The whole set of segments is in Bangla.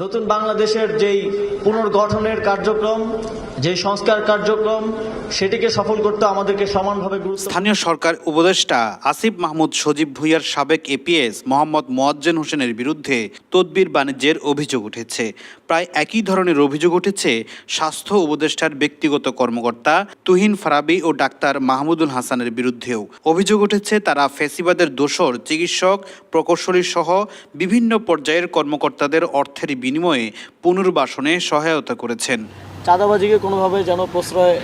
নতুন বাংলাদেশের যেই পুনর্গঠনের কার্যক্রম যে সংস্কার কার্যক্রম, সেটিকে সফল করতে আমাদেরকে সমানভাবে স্থানীয় সরকার উপদেষ্টা আসিফ মাহমুদ সজীব ভুইয়ার সাবেক এপিএস মোহাম্মদ মোয়াজ্জেন হোসেনের বিরুদ্ধে তদবির বাণিজ্যের অভিযোগ উঠেছে। প্রায় একই ধরনের অভিযোগ উঠেছে স্বাস্থ্য উপদেষ্টার ব্যক্তিগত কর্মকর্তা তুহিন ফারাবি ও ডাক্তার মাহমুদুল হাসানের বিরুদ্ধেও। অভিযোগ উঠেছে, তারা ফেসিবাদের দোসর চিকিৎসক প্রকৌশলী সহ বিভিন্ন পর্যায়ের কর্মকর্তাদের অর্থের বিনিময়ে পুনর্বাসনে সহায়তা করেছেন। চাঁদাবাজিকে কোনোভাবে যেন প্রশ্রয়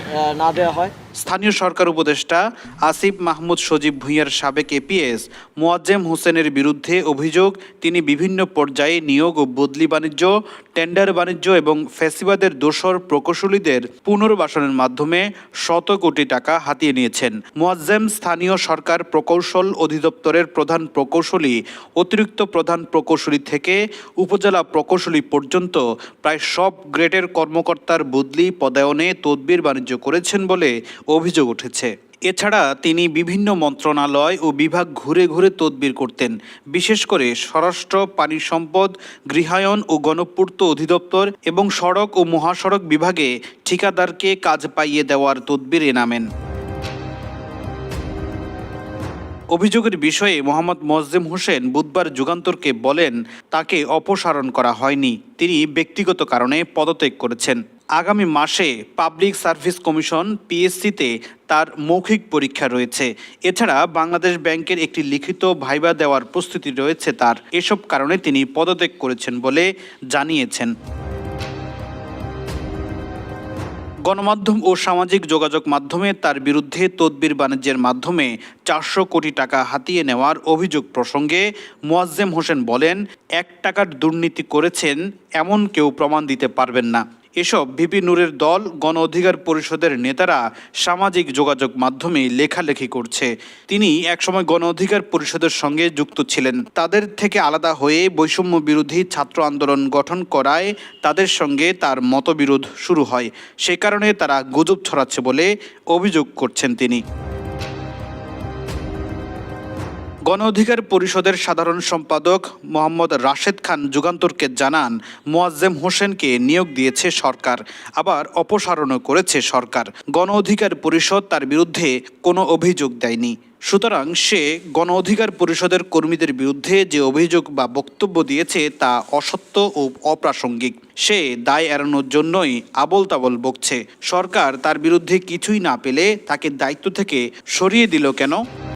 না দেওয়া হয়। স্থানীয় সরকার উপদেষ্টা আসিফ মাহমুদ সজীব ভুঁইয়ার সাবেক এপিএস মোয়াজ্জেম হোসেনের বিরুদ্ধে অভিযোগ, তিনি বিভিন্ন পর্যায়ে নিয়োগ ও বদলি বাণিজ্য, টেন্ডার বাণিজ্য এবং ফেসিবাদের দোসর প্রকৌশলীদের পুনর্বাসনের মাধ্যমে শত কোটি টাকা হাতিয়ে নিয়েছেন। মোয়াজ্জেম স্থানীয় সরকার প্রকৌশল অধিদপ্তরের প্রধান প্রকৌশলী, অতিরিক্ত প্রধান প্রকৌশলী থেকে উপজেলা প্রকৌশলী পর্যন্ত প্রায় সব গ্রেডের কর্মকর্তার বদলি পদায়নে তদবির বাণিজ্য করেছেন বলে অভিযোগ উঠেছে। এছাড়া তিনি বিভিন্ন মন্ত্রণালয় ও বিভাগ ঘুরে ঘুরে তদবির করতেন। বিশেষ করে স্বরাষ্ট্র, পানি সম্পদ, গৃহায়ন ও গণপূর্ত অধিদপ্তর এবং সড়ক ও মহাসড়ক বিভাগে ঠিকাদারকে কাজ পাইয়ে দেওয়ার তদবিরে নামেন। অভিযোগের বিষয়ে মোহাম্মদ মোয়াজ্জেম হোসেন বুধবার যুগান্তরকে বলেন, তাকে অপসারণ করা হয়নি। তিনি ব্যক্তিগত কারণে পদত্যাগ করেছেন। আগামী মাসে পাবলিক সার্ভিস কমিশন পিএসসিতে তার মৌখিক পরীক্ষা রয়েছে। এছাড়া বাংলাদেশ ব্যাংকের একটি লিখিত ভাইবা দেওয়ার প্রস্তুতি রয়েছে তার। এসব কারণে তিনি পদত্যাগ করেছেন বলে জানিয়েছেন। গণমাধ্যম ও সামাজিক যোগাযোগ মাধ্যমে তার বিরুদ্ধে তদবির বাণিজ্যের মাধ্যমে চারশো কোটি টাকা হাতিয়ে নেওয়ার অভিযোগ প্রসঙ্গে মোয়াজ্জেম হোসেন বলেন, এক টাকার দুর্নীতি করেছেন, এমন কেউ প্রমাণ দিতে পারবেন না। এসব ভিপি নূরের দল, গণ অধিকার পরিষদের নেতারা সামাজিক যোগাযোগ মাধ্যমে লেখালেখি করছে। তিনি একসময় গণ অধিকার পরিষদের সঙ্গে যুক্ত ছিলেন। তাদের থেকে আলাদা হয়ে বৈষম্য বিরোধী ছাত্র আন্দোলন গঠন করায় তাদের সঙ্গে তার মতবিরোধ শুরু হয়। সে কারণে তারা গুজব ছড়াচ্ছে বলে অভিযোগ করছেন তিনি। গণ অধিকার পরিষদের সাধারণ সম্পাদক মোহাম্মদ রাশেদ খান যুগান্তরকে জানান, মোয়াজ্জেম হোসেনকে নিয়োগ দিয়েছে সরকার, আবার অপসারণও করেছে সরকার। গণ অধিকার পরিষদ তার বিরুদ্ধে কোনো অভিযোগ দেয়নি। সুতরাং সে গণ অধিকার পরিষদের কর্মীদের বিরুদ্ধে যে অভিযোগ বা বক্তব্য দিয়েছে তা অসত্য ও অপ্রাসঙ্গিক। সে দায় এড়ানোর জন্যই আবল তাবল বকছে। সরকার তার বিরুদ্ধে কিছুই না পেলে তাকে দায়িত্ব থেকে সরিয়ে দিল কেন?